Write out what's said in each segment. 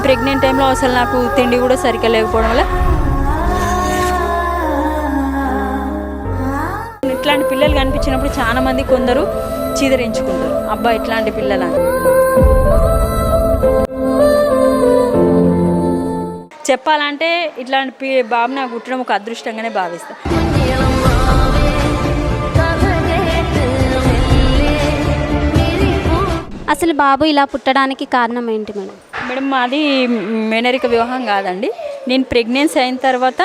నేను ప్రెగ్నెంట్ టైంలో అసలు నాకు తిండి కూడా సరిగ్గా లేకపోవడం వల్ల ఇట్లాంటి పిల్లలు కనిపించినప్పుడు చాలా మంది కొందరు చీదరించుకుంటారు. అబ్బా ఇట్లాంటి పిల్లలని చెప్పాలంటే ఇట్లాంటి పి- బాబు నాకు పుట్టడం ఒక అదృష్టంగానే భావిస్తాను అసలు బాబు ఇలా పుట్టడానికి కారణం ఏంటి మేడం? మేడం మాది మేనరిక వివాహం కాదండి. నేను ప్రెగ్నెన్సీ అయిన తర్వాత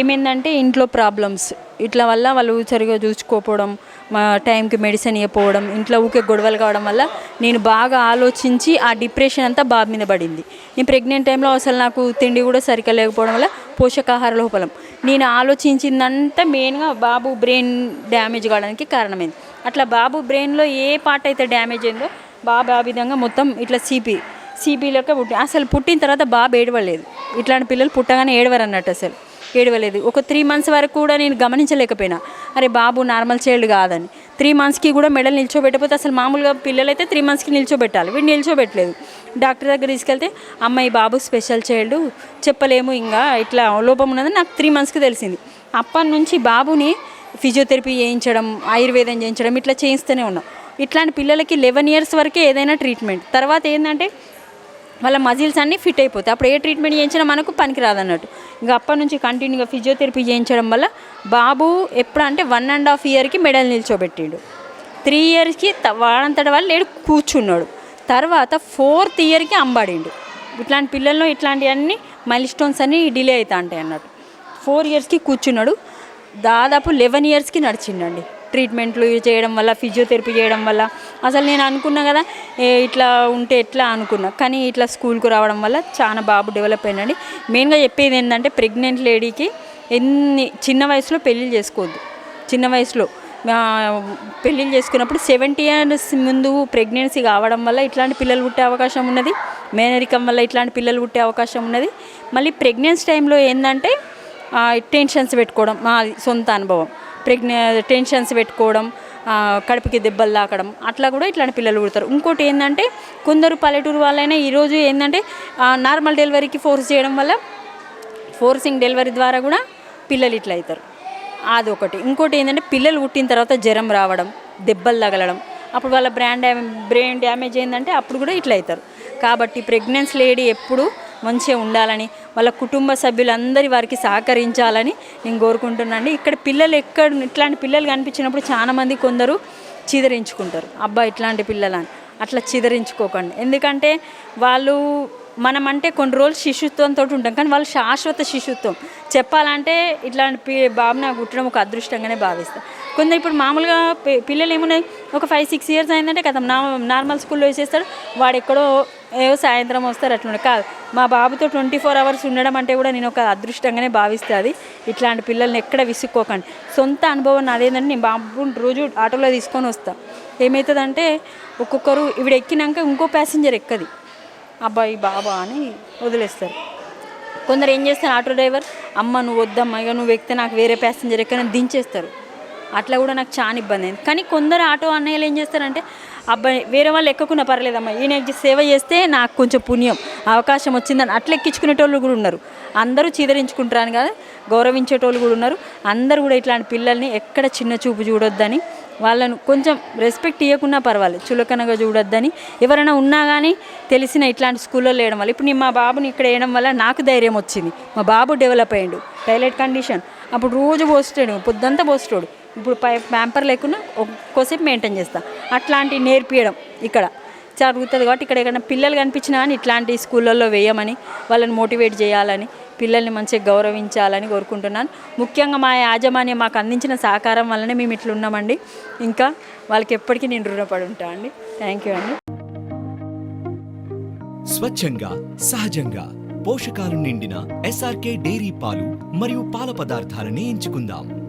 ఏమైందంటే ఇంట్లో ప్రాబ్లమ్స్. ఇట్లా వల్ల వాళ్ళు సరిగా చూసుకోకపోవడం మా టైంకి మెడిసిన్ ఇవ్వకపోవడం ఇంట్లో ఊకే గొడవలు కావడం వల్ల నేను బాగా ఆలోచించి ఆ డిప్రెషన్ అంతా బాబు మీద పడింది. నేను ప్రెగ్నెంట్ టైంలో అసలు నాకు తిండి కూడా సరిగ్గా లేకపోవడం వల్ల పోషకాహార లోపలం. నేను ఆలోచించిందంతా మెయిన్గా బాబు బ్రెయిన్ డ్యామేజ్ కావడానికి కారణమైంది. అట్లా బాబు బ్రెయిన్లో ఏ పార్ట్ అయితే డ్యామేజ్ అయిందో బాబు ఆ విధంగా మొత్తం ఇట్లా సిపి సిబిలోకి పుట్టి అసలు పుట్టిన తర్వాత బాబు ఏడవలేదు. ఇట్లాంటి పిల్లలు పుట్టగానే ఏడవరు అన్నట్టు అసలు. ఏడవలేదు. ఒక త్రీ మంత్స్ వరకు కూడా నేను గమనించలేకపోయినా. అరే బాబు నార్మల్ చైల్డ్ కాదని. త్రీ మంత్స్కి కూడా మెడల్ నిల్చోబెట్టకపోతే అసలు మామూలుగా పిల్లలైతే త్రీ మంత్స్కి నిల్చోబెట్టాలి. వీడు నిల్చోబెట్టలేదు. డాక్టర్ దగ్గర తీసుకెళ్తే అమ్మాయి బాబు స్పెషల్ చైల్డ్. చెప్పలేము ఇంకా. ఇట్లా లోపం ఉన్నదని నాకు త్రీ మంత్స్కి తెలిసింది. అప్పటి నుంచి బాబుని ఫిజియోథెరపీ చేయించడం ఆయుర్వేదం చేయించడం ఇట్లా చేయిస్తూనే ఉన్నాం. ఇట్లాంటి పిల్లలకి లెవెన్ ఇయర్స్ వరకే ఏదైనా ట్రీట్మెంట్. తర్వాత ఏంటంటే వాళ్ళ మజిల్స్ అన్నీ ఫిట్ అయిపోతాయి. అప్పుడు ఏ ట్రీట్మెంట్ చేయించినా మనకు పనికిరాదు అన్నట్టు. ఇంకా అప్పటి నుంచి కంటిన్యూగా ఫిజియోథెరపీ చేయించడం వల్ల బాబు ఎప్పుడు అంటే వన్ అండ్ హాఫ్ ఇయర్కి మెడల్ నిల్చోబెట్టిండు. త్రీ ఇయర్స్కి వాడంతటి వాళ్ళు లేడు కూర్చున్నాడు. తర్వాత ఫోర్త్ ఇయర్కి అంబాడిండు. ఇట్లాంటి పిల్లల్లో ఇట్లాంటివన్నీ మైల్ స్టోన్స్ అన్నీ డిలే అవుతా ఉంటాయి అన్నట్టు. ఫోర్ ఇయర్స్కి కూర్చున్నాడు. దాదాపు లెవెన్ ఇయర్స్కి నడిచిండండి. ట్రీట్మెంట్లు చేయడం వల్ల ఫిజియోథెరపీ చేయడం వల్ల. అసలు నేను అనుకున్నా కదా ఇట్లా ఉంటే ఎట్లా అనుకున్నా. కానీ ఇట్లా స్కూల్కి రావడం వల్ల చాలా బాబు డెవలప్ అయినండి. మెయిన్గా చెప్పేది ఏంటంటే ప్రెగ్నెంట్ లేడీకి ఎన్ని చిన్న వయసులో పెళ్ళిళ్ళు చేసుకోవద్దు. చిన్న వయసులో. పెళ్ళిళ్ళు చేసుకున్నప్పుడు సెవెంటీ ఇయర్స్ ముందు ప్రెగ్నెన్సీ కావడం వల్ల ఇట్లాంటి పిల్లలు పుట్టే అవకాశం ఉన్నది. మేనరికం వల్ల ఇట్లాంటి పిల్లలు పుట్టే అవకాశం ఉన్నది. మళ్ళీ ప్రెగ్నెన్సీ టైంలో ఏంటంటే టెన్షన్స్ పెట్టుకోవడం మా సొంత అనుభవం. ప్రెగ్నె టెన్షన్స్ పెట్టుకోవడం కడుపుకి దెబ్బలు తాకడం అట్లా కూడా ఇట్లాంటి పిల్లలు పుడతారు. ఇంకోటి ఏంటంటే కొందరు పల్లెటూరు వాళ్ళైనా ఈరోజు ఏంటంటే నార్మల్ డెలివరీకి ఫోర్స్ చేయడం వల్ల ఫోర్సింగ్ డెలివరీ ద్వారా కూడా పిల్లలు ఇట్లా అవుతారు అదొకటి. ఇంకోటి ఏంటంటే పిల్లలు పుట్టిన తర్వాత జ్వరం రావడం దెబ్బలు తగలడం అప్పుడు వాళ్ళ బ్రాండ్ బ్రెయిన్ డ్యామేజ్ అయిందంటే అప్పుడు కూడా ఇట్లా అవుతారు కాబట్టి ప్రెగ్నెన్సీ లేడీ ఎప్పుడు మంచిగా ఉండాలని వాళ్ళ కుటుంబ సభ్యులందరి వారికి సహకరించాలని నేను కోరుకుంటున్నాను. ఇక్కడ పిల్లలు ఎక్కడ ఇట్లాంటి పిల్లలు కనిపించినప్పుడు చాలామంది కొందరు చిదరించుకుంటారు. అబ్బా ఇట్లాంటి పిల్లలని అట్లా చిదరించుకోకండి. ఎందుకంటే వాళ్ళు మనం అంటే కొన్ని రోజులు శిశుత్వంతో ఉంటాం కానీ వాళ్ళు శాశ్వత శిశుత్వం. చెప్పాలంటే ఇట్లాంటి పి బాబు నాకు పుట్టడం ఒక అదృష్టంగానే భావిస్తాను కొందరు ఇప్పుడు మామూలుగా పిల్లలు ఏమున్నాయి? ఒక ఫైవ్ సిక్స్ ఇయర్స్ అయిందంటే కదా నా నార్మల్ స్కూల్లో వేసేస్తాడు వాడు ఎక్కడో ఏవో సాయంత్రం వస్తారు అట్లా కాదు మా బాబుతో ట్వంటీ ఫోర్ అవర్స్ ఉండడం అంటే కూడా నేను ఒక అదృష్టంగానే భావిస్తుంది. ఇట్లాంటి పిల్లల్ని ఎక్కడ విసుక్కోకండి. సొంత అనుభవం నాదేంటంటే నేను బాబుని రోజు ఆటోలో తీసుకొని వస్తా. ఏమవుతుందంటే ఒక్కొక్కరు ఇవిడ ఎక్కినాక ఇంకో ప్యాసింజర్ ఎక్కది? అబ్బాయి బాబా అని వదిలేస్తారు. కొందరు ఏం చేస్తారు ఆటో డ్రైవర్ అమ్మ నువ్వు వద్దమ్మా ఇక నువ్వు ఎక్కితే నాకు వేరే ప్యాసింజర్ ఎక్కడ దించేస్తారు. అట్లా కూడా నాకు చాలా ఇబ్బంది అయింది. కానీ కొందరు ఆటో అన్నయ్యలు ఏం చేస్తారంటే అబ్బాయి వేరే వాళ్ళు ఎక్కకుండా పర్లేదమ్మా. ఈయన సేవ చేస్తే నాకు కొంచెం పుణ్యం అవకాశం వచ్చిందని అట్లా ఎక్కించుకునేటోళ్ళు కూడా ఉన్నారు. అందరూ చీదరించుకుంటారని కదా గౌరవించేటోళ్ళు కూడా ఉన్నారు. అందరూ కూడా ఇట్లాంటి పిల్లల్ని ఎక్కడ చిన్న చూపు చూడొద్దని వాళ్ళను కొంచెం రెస్పెక్ట్ ఇవ్వకున్నా పర్వాలేదు చులకనగా చూడొద్దని. ఎవరైనా ఉన్నా కానీ తెలిసిన ఇట్లాంటి స్కూల్లో వేయడం వల్ల ఇప్పుడు నేను మా బాబుని ఇక్కడ వేయడం వల్ల నాకు ధైర్యం వచ్చింది. మా బాబు డెవలప్ అయ్యాడు. టైలెట్ కండిషన్ అప్పుడు రోజు పోస్తాడు పొద్దంతా పోస్తాడు ఇప్పుడు పై ప్యాంపర్ లేకుండా ఒక్కోసేపు మెయింటైన్ చేస్తా. అట్లాంటి నేర్పియడం ఇక్కడ. జరుగుతుంది కాబట్టి ఇక్కడ ఎక్కడైనా పిల్లలు కనిపించినా కానీ ఇట్లాంటి స్కూళ్ళల్లో వేయమని వాళ్ళని మోటివేట్ చేయాలని పిల్లల్ని మంచిగా గౌరవించాలని కోరుకుంటున్నాను. ముఖ్యంగా మా యాజమాన్యం మాకు అందించిన సహకారం వల్లనే మేము ఇట్లా ఉన్నామండి. ఇంకా వాళ్ళకి ఎప్పటికీ నేను రుణపడి ఉంటా అండి. థ్యాంక్ యూ అండి. స్వచ్ఛంగా సహజంగా పోషకాలు నిండిన ఎస్ఆర్కే డైరీ పాలు మరియు పాల పదార్థాలని ఎంచుకుందాం.